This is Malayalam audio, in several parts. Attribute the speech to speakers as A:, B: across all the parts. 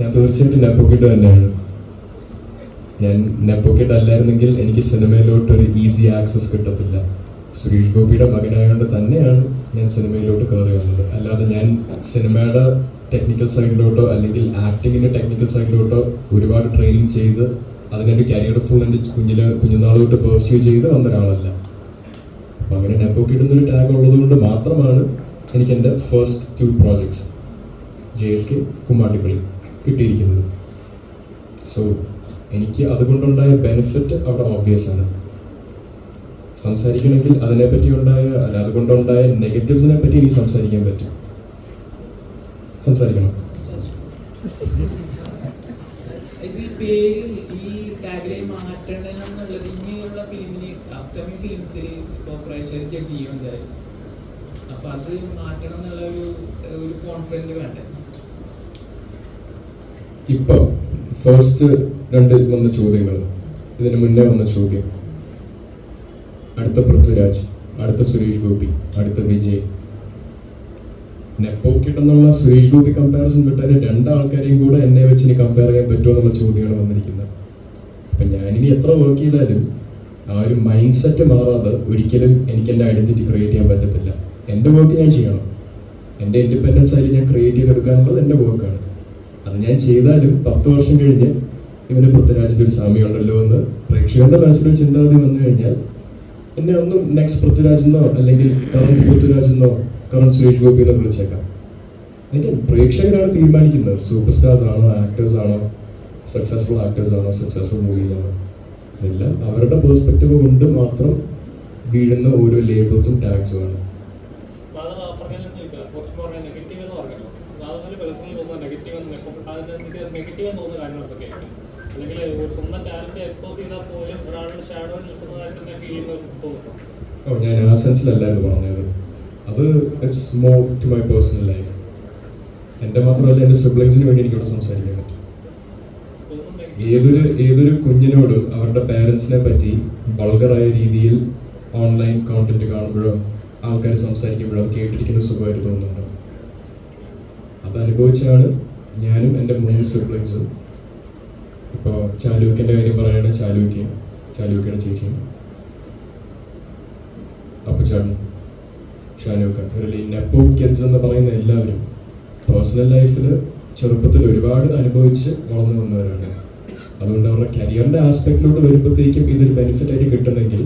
A: ഞാൻ
B: തീർച്ചയായിട്ടും നെപ്പോക്കിട്ട് തന്നെയാണ്. ഞാൻ നെപ്പോക്കിട്ട് അല്ലായിരുന്നെങ്കിൽ എനിക്ക് സിനിമയിലോട്ട് ഒരു ഈസി ആക്സസ് കിട്ടത്തില്ല. സുരേഷ് ഗോപിയുടെ മകനായതുകൊണ്ട് തന്നെയാണ് ഞാൻ സിനിമയിലോട്ട് കയറി വന്നത്. അല്ലാതെ ഞാൻ സിനിമയുടെ ടെക്നിക്കൽ സൈഡിലോട്ടോ അല്ലെങ്കിൽ ആക്ടിങ്ങിന്റെ ടെക്നിക്കൽ സൈഡിലോട്ടോ ഒരുപാട് ട്രെയിനിങ് ചെയ്ത് അതിനൊരു കരിയർ ഫുൾ എന്റെ കുഞ്ഞിലെ കുഞ്ഞുനാൾ തൊട്ട് ചെയ്ത് വന്ന ഒരാളല്ല അപ്പം അങ്ങനെ നെപ്പോക്കറ്റ് എന്നൊരു ടാഗ് ഉള്ളത് കൊണ്ട് മാത്രമാണ് എനിക്ക് എന്റെ first two projects J S K Kummattikali കിട്ടിയിരിക്കുന്നത്. സോ എനിക്ക് അതുകൊണ്ടുണ്ടായ ബെനിഫിറ്റ് അവിടെ ഓബ്വിയസ് ആണ്. സംസാരിക്കണമെങ്കിൽ അതിനെപ്പറ്റി ഉണ്ടായ അല്ല അതുകൊണ്ടുണ്ടായ നെഗറ്റീവ്സിനെ പറ്റി എനിക്ക് സംസാരിക്കാൻ പറ്റും. സംസാരിക്കണം.
A: ഇത് ഈ പേര് ഈ ടാഗ്ലൈൻ മാറ്റണം എന്നുള്ളത് ഇനിയുള്ള ഫിലിമിന് അപ്കമിങ് ഫിലിംസിൽ ഇപ്പോൾ പ്രേക്ഷകർ ജഡ്ജ് ചെയ്യും എന്തായാലും. അപ്പൊ അത് മാറ്റണം എന്നുള്ള ഒരു ഒരു കോൺഫിഡന്റ് വേണ്ടേ?
B: ഇപ്പം ഫസ്റ്റ് രണ്ട് വന്ന ചോദ്യങ്ങൾ ഇതിന് മുന്നേ വന്ന ചോദ്യം. അടുത്ത പൃഥ്വിരാജ് അടുത്ത സുരേഷ് ഗോപി അടുത്ത വിജയ്. നെപ്പോക്കിട്ട് എന്നുള്ള സുരേഷ് ഗോപി കമ്പാരിസൺ വിട്ടാൽ രണ്ടാൾക്കാരെയും കൂടെ എന്നെ വെച്ച് ഇനി കമ്പയർ ചെയ്യാൻ പറ്റുമോ എന്നുള്ള ചോദ്യമാണ് വന്നിരിക്കുന്നത്. അപ്പം ഞാനിനി എത്ര വർക്ക് ചെയ്താലും ആ ഒരു മൈൻഡ് സെറ്റ് മാറാതെ ഒരിക്കലും എനിക്ക് എന്റെ ഐഡന്റിറ്റി ക്രിയേറ്റ് ചെയ്യാൻ പറ്റത്തില്ല. എന്റെ വർക്ക് ഞാൻ ചെയ്യണം. എന്റെ ഇൻഡിപെൻഡൻസ് ആയിട്ട് ഞാൻ ക്രിയേറ്റ് ചെയ്തെടുക്കാനുള്ളത് എന്റെ വർക്കാണ് അത് ഞാൻ ചെയ്താലും പത്ത് വർഷം കഴിഞ്ഞ് ഇവന് പൃഥ്വിരാജിന്റെ ഒരു സാമ്യമുണ്ടല്ലോ എന്ന് പ്രേക്ഷകരുടെ മനസ്സിലൊരു ചിന്താഗതി വന്നു കഴിഞ്ഞാൽ എന്നെ ഒന്നും നെക്സ്റ്റ് പൃഥ്വിരാജ് എന്നോ അല്ലെങ്കിൽ കറണ്ട് പൃഥ്വിരാജ് എന്നോ കറണ്ട് സുരേഷ് ഗോപി എന്നോ വിളിച്ചേക്കാം. അതിന്റെ പ്രേക്ഷകരാണ് തീരുമാനിക്കുന്നത്. സൂപ്പർ സ്റ്റാർസ് ആണോ ആക്ടേഴ്സ് ആണോ സക്സസ്ഫുൾ ആക്ടേഴ്സ് ആണോ സക്സസ്ഫുൾ മൂവീസ് ആണോ. എല്ലാം അവരുടെ പേഴ്സ്പെക്റ്റീവ് കൊണ്ട് മാത്രം വീഴുന്ന ഓരോ ലേബിൾസും ടാക്സും ആണ്.
C: നെഗറ്റീവ് എന്ന് തോന്നുന്ന. എന്തൊക്കെയായിരിക്കും അല്ലെങ്കിൽ ഒരു സ്വന്തം ടാലന്റ് എക്സ്പോസ് ചെയ്താൽ പോലും ഒരാളുടെ ഷാഡോ നിൽക്കുന്നതായിട്ട് തന്നെ ഫീൽ ചെയ്യുന്ന
B: ഓ ഞാൻ ആ സെൻസിലല്ലായിരുന്നു പറഞ്ഞത്. അത് it's more to my personal life എന്റെ മാത്രമല്ല എന്റെ സിബ്ലിങ്സിന് വേണ്ടി എനിക്കിവിടെ സംസാരിക്കാൻ പറ്റും. ഏതൊരു ഏതൊരു കുഞ്ഞിനോടും അവരുടെ പേരൻസിനെ പറ്റി വൾഗറായ രീതിയിൽ ഓൺലൈൻ കോണ്ടന്റ് കാണുമ്പോഴോ ആൾക്കാർ സംസാരിക്കുമ്പോഴോ അത് കേട്ടിരിക്കുന്ന സുഖമായിട്ട് തോന്നുന്നുണ്ടോ? അത് അനുഭവിച്ചാണ് ഞാനും എന്റെ മൂന്ന് സിബ്ലിങ്സും ഇപ്പോൾ ചാലൂക്കിന്റെ കാര്യം പറയുകയാണെങ്കിൽ ചാലൂക്കിയും ചാലൂക്കിയുടെ ചേച്ചിയും അപ്പച്ചാട്ടൻ ഷാനൂക്ക റിയലി നെപ്പോ കിഡ്സ് എന്ന് പറയുന്ന എല്ലാവരും പേഴ്സണൽ ലൈഫിൽ ചെറുപ്പത്തിൽ ഒരുപാട് അനുഭവിച്ച് വളർന്നു വന്നവരാണ്. അതുകൊണ്ട് അവരുടെ കരിയറിന്റെ ആസ്പെക്റ്റിലോട്ട് വരുമ്പോഴത്തേക്കും ഇതൊരു ബെനിഫിറ്റ് ആയിട്ട് കിട്ടുന്നെങ്കിൽ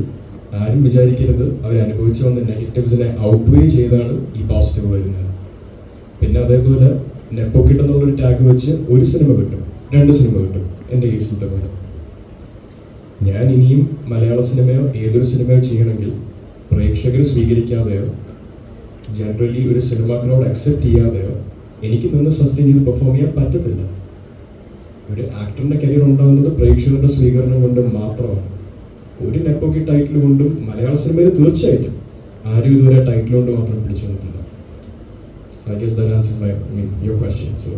B: ആരും വിചാരിക്കരുത്. അവർ അനുഭവിച്ചു വന്ന നെഗറ്റീവ്സിനെ ഔട്ട് വേ ചെയ്താണ് ഈ പോസിറ്റീവ് വരുന്നത്. പിന്നെ അതേപോലെ നെപ്പോ കിട്ടുന്നുള്ളൊരു ടാഗ് വെച്ച് ഒരു സിനിമ കിട്ടും. രണ്ട് സിനിമ കിട്ടും. എന്റെ കേസിലത്തെ പോലെ ഞാൻ ഇനിയും മലയാള സിനിമയോ ഏതൊരു സിനിമയോ ചെയ്യണമെങ്കിൽ പ്രേക്ഷകർ സ്വീകരിക്കാതെയോ ജനറലി ഒരു സിനിമ ക്രൗഡ് അക്സെപ്റ്റ് ചെയ്യാതെയോ എനിക്ക് നിന്ന് സസ്റ്റെയിൻ ചെയ്ത് പെർഫോം ചെയ്യാൻ പറ്റത്തില്ല. ഒരു ആക്ടറിന്റെ കരിയർ ഉണ്ടാകുന്നത് പ്രേക്ഷകരുടെ സ്വീകരണം കൊണ്ട് മാത്രമാണ്. ഒരു നെപ്പോക്കി ടൈറ്റിൽ കൊണ്ടും മലയാള സിനിമയിൽ തീർച്ചയായിട്ടും ആരും ഇതുവരെ ടൈറ്റിൽ കൊണ്ട് മാത്രം പിടിച്ചു വന്നിട്ടില്ല so I guess that my mean your question so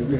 B: empezó.